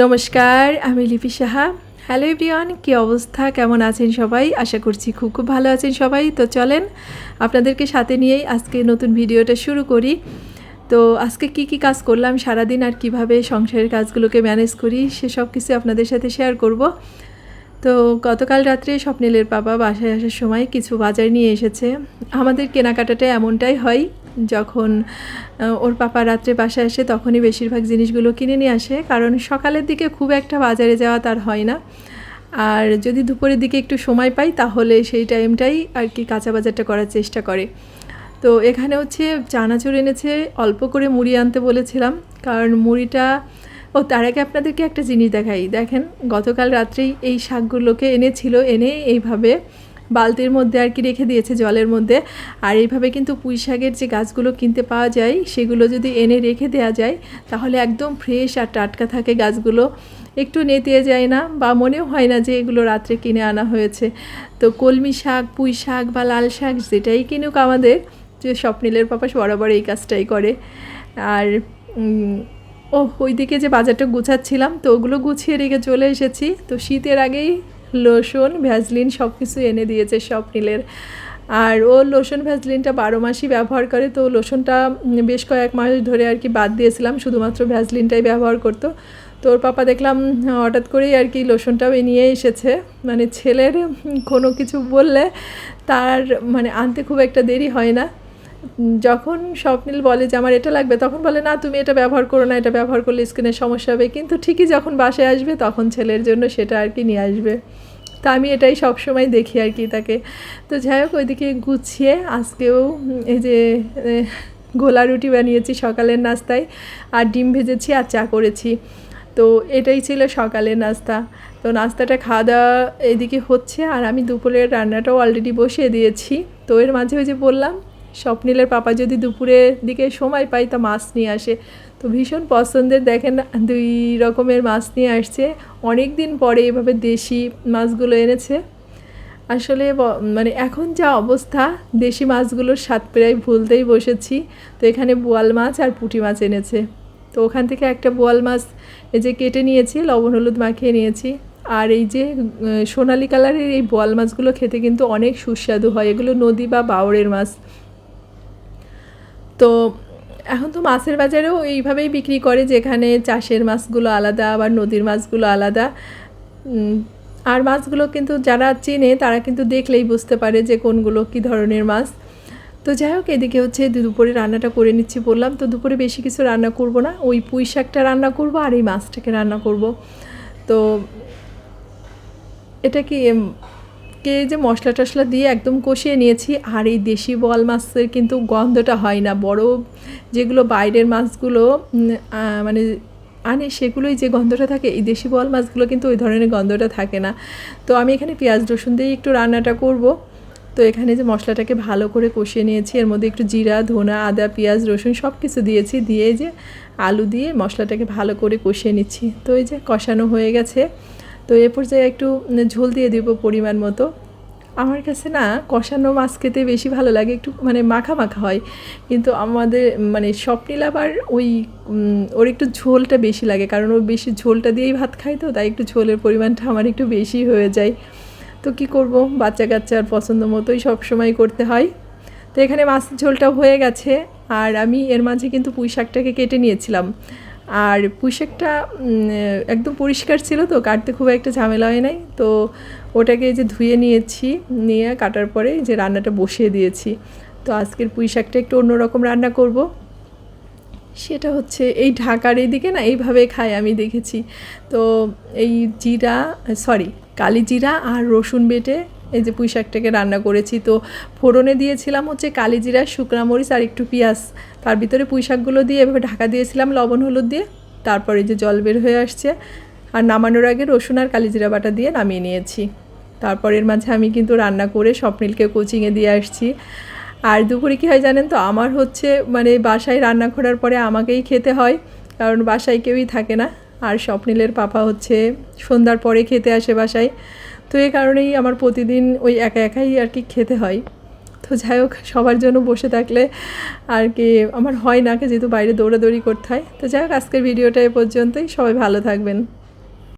নমস্কার, আমি Lipi Saha. Hello everyone কী অবস্থা? কেমন আছেন সবাই? আশা করছি খুব খুব ভালো আছেন সবাই। তো চলেন, আপনাদেরকে সাথে নিয়েই আজকে নতুন ভিডিওটা শুরু করি। তো আজকে কি কি কাজ করলাম, সারাদিন আর কীভাবে সংসারের কাজগুলোকে ম্যানেজ করি সেসব কিছু আপনাদের সাথে শেয়ার করব। তো গতকাল রাত্রে স্বপ্নিলের বাবা বাসায় আসার সময় কিছু বাজার নিয়ে এসেছে। আমাদের কেনাকাটাটা এমনটাই হয় যখন ওর পাপা রাত্রে বাসায় আসে তখনই বেশিরভাগ জিনিসগুলো কিনে নিয়ে আসে। কারণ সকালের দিকে খুব একটা বাজারে যাওয়া তার হয় না। আর যদি দুপুরের দিকে একটু সময় পাই, তাহলে সেই টাইমটাই আর কি কাঁচা বাজারটা করার চেষ্টা করে। তো এখানে হচ্ছে চানাচুর এনেছে, অল্প করে মুড়ি আনতে বলেছিলাম। কারণ মুড়িটা, ও তার আগে আপনাদেরকে একটা জিনিস দেখাই। দেখেন, গতকাল রাত্রেই এই শাকগুলোকে এনেছিল, এনে এইভাবে বালতির মধ্যে আর কি রেখে দিয়েছে জলের মধ্যে। আর এইভাবে কিন্তু পুঁই শাকের যে গাছগুলো কিনতে পাওয়া যায়, সেগুলো যদি এনে রেখে দেওয়া যায়, তাহলে একদম ফ্রেশ আর টাটকা থাকে গাছগুলো। একটু নেতিয়ে যায় না বা মনেও হয় না যে এগুলো রাত্রে কিনে আনা হয়েছে। তো কলমি শাক, পুঁই শাক বা লাল শাক যেটাই কিনুক আমাদের, যে স্বপ্নিলের পাপাস বরাবর এই কাজটাই করে। আর ও ওইদিকে যে বাজারটা গুছাচ্ছিলাম, তো ওগুলো গুছিয়ে রেখে চলে এসেছি। তো শীতের আগেই লোশন ভ্যাজলিন সব কিছু এনে দিয়েছে স্বপ্নিলের। আর ও লোশন ভ্যাজলিনটা বারো মাসই ব্যবহার করে, তো লোশনটা বেশ কয়েক মাস ধরে আর কি বাদ দিয়েছিলাম, শুধুমাত্র ভ্যাজলিনটাই ব্যবহার করতো। তো ওর পাপা দেখলাম হঠাৎ করেই আর কি লোশনটাও নিয়ে এসেছে। মানে ছেলের কোনো কিছু বললে তার মানে আনতে খুব একটা দেরি হয় না। যখন স্বপ্নিল বলে যে আমার এটা লাগবে তখন বলে, না, তুমি এটা ব্যবহার করো না, এটা ব্যবহার করলে স্কিনের সমস্যা হবে। কিন্তু ঠিকই যখন বাসায় আসবে, তখন ছেলের জন্য সেটা আর কি নিয়ে আসবে। তা আমি এটাই সব সময় দেখি আর কি তাকে। তো যাই হোক, ওইদিকে গুছিয়ে আজকেও এই যে গোলা রুটি বানিয়েছি সকালের নাস্তায় আর ডিম ভেজেছি আর চা করেছি। তো এটাই ছিল সকালের নাস্তা। তো নাস্তাটা খাওয়া দাওয়া এদিকে হচ্ছে আর আমি দুপুরের রান্নাটাও অলরেডি বসিয়ে দিয়েছি। তো এর মাঝে ওই যে বললাম স্বপ্নিলের পাপা যদি দুপুরের দিকে সময় পাই তা মাছ নিয়ে আসে। তো ভীষণ পছন্দের, দেখেন দুই রকমের মাছ নিয়ে আসছে। অনেক দিন পরে এভাবে দেশি মাছগুলো এনেছে। আসলে মানে এখন যা অবস্থা, দেশি মাছগুলোর স্বাদ প্রায় ভুলতেই বসেছি। তো এখানে বোয়াল মাছ আর পুঁটি মাছ এনেছে। তো ওখান থেকে একটা বোয়াল মাছ এই যে কেটে নিয়েছি, লবণ, হলুদ মাখিয়ে নিয়েছি। আর এই যে সোনালি কালারের এই বোয়াল মাছগুলো খেতে কিন্তু অনেক সুস্বাদু হয়। এগুলো নদী বা বাওড়ের মাছ। তো এখন তো মাছের বাজারেও এইভাবেই বিক্রি করে, যেখানে চাষের মাছগুলো আলাদা, আবার নদীর মাছগুলো আলাদা। আর মাছগুলো কিন্তু যারা চেনে, তারা কিন্তু দেখলেই বুঝতে পারে যে কোনগুলো কী ধরনের মাছ। তো যাই হোক, এদিকে হচ্ছে দুপুরে রান্নাটা করে নিচ্ছি বললাম। তো দুপুরে বেশি কিছু রান্না করব না, ওই পুঁই শাকটা রান্না করব আর এই মাছটাকে রান্না করব। তো এটা কি কে যে মশলা টশলা দিয়ে একদম কষিয়ে নিয়েছি, আর এই দেশি বোয়াল মাছের কিন্তু গন্ধটা হয় না। বড় যেগুলো বাইরের মাছগুলো মানে আনে সেগুলোই যে গন্ধটা থাকে, এই দেশি বোয়াল মাছগুলো কিন্তু ওই ধরনের গন্ধটা থাকে না। তো আমি এখানে পেঁয়াজ রসুন দিয়ে একটু রান্নাটা করব। তো এখানে যে মশলাটাকে ভালো করে কষিয়ে নিয়েছি, এর মধ্যে একটু জিরা, ধনা, আদা, পেঁয়াজ, রসুন সব কিছু দিয়েছি, দিয়ে যে আলু দিয়ে মশলাটাকে ভালো করে কষিয়ে নিচ্ছি। তো এই যে কষানো হয়ে গেছে। তো এ পর্যায়ে একটু ঝোল দিয়ে দেব পরিমাণ মতো। আমার কাছে না কষানো মাছ খেতে বেশি ভালো লাগে, একটু মানে মাখা মাখা হয়। কিন্তু আমাদের মানে স্বপ্নিল আবার ওই ওর একটু ঝোলটা বেশি লাগে, কারণ ও বেশি ঝোলটা দিয়েই ভাত খায় তো, তাই একটু ঝোলের পরিমাণটা আমার একটু বেশি হয়ে যায়। তো কি করব? বাচ্চা কাচ্চার পছন্দ মতোই সব সময় করতে হয়। তো এখানে মাছের ঝোলটা হয়ে গেছে, আর আমি এর মাঝে কিন্তু পুঁই শাকটাকে কেটে নিয়েছিলাম। আর পুঁই শাকটা উম, একদম পরিষ্কার ছিল তো কাটতে খুব একটা ঝামেলা হয় নাই। তো ওটাকে যে ধুয়ে নিয়েছি নিয়ে কাটার পরে যে রান্নাটা বসিয়ে দিয়েছি। তো আজকের পুঁই শাকটা একটু অন্যরকম রান্না করব। সেটা হচ্ছে এই ঢাকার এইদিকে না এইভাবে খায় আমি দেখেছি। তো এই জিরা সরি কালি জিরা আর রসুন বেটে এই যে পুঁই শাকটাকে রান্না করেছি, তো ফোড়নে দিয়েছিলাম হচ্ছে কালি জিরা, শুকনা মরিচ আর একটু পেঁয়াজ। তার ভিতরে পুঁই শাকগুলো দিয়ে এভাবে ঢাকা দিয়েছিলাম লবণ, হলুদ দিয়ে। তারপরে যে জল বের হয়ে আসছে। আর নামানোর আগে রসুন আর কালিজিরা বাটা দিয়ে নামিয়ে নিয়েছি। তারপরের মাঝে আমি কিন্তু রান্না করে স্বপ্নিলকে কোচিংয়ে দিয়ে আসছি। আর দুপুরে কী হয় জানেন তো, আমার হচ্ছে মানে বাসায় রান্না করার পরে আমাকেই খেতে হয়, কারণ বাসায় কেউই থাকে না। আর স্বপ্নিলের পাপা হচ্ছে সন্ধ্যার পরে খেতে আসে বাসায়। তো এই কারণেই আমার প্রতিদিন ওই একা একাই আর কি খেতে হয়। তো যাই হোক, সবার জন্য বসে থাকলে আর কি আমার হয় না যেহেতু বাইরে দৌড়াদৌড়ি করতে হয়। তো যাই হোক, আজকের ভিডিওটা এ পর্যন্তই। সবাই ভালো থাকবেন।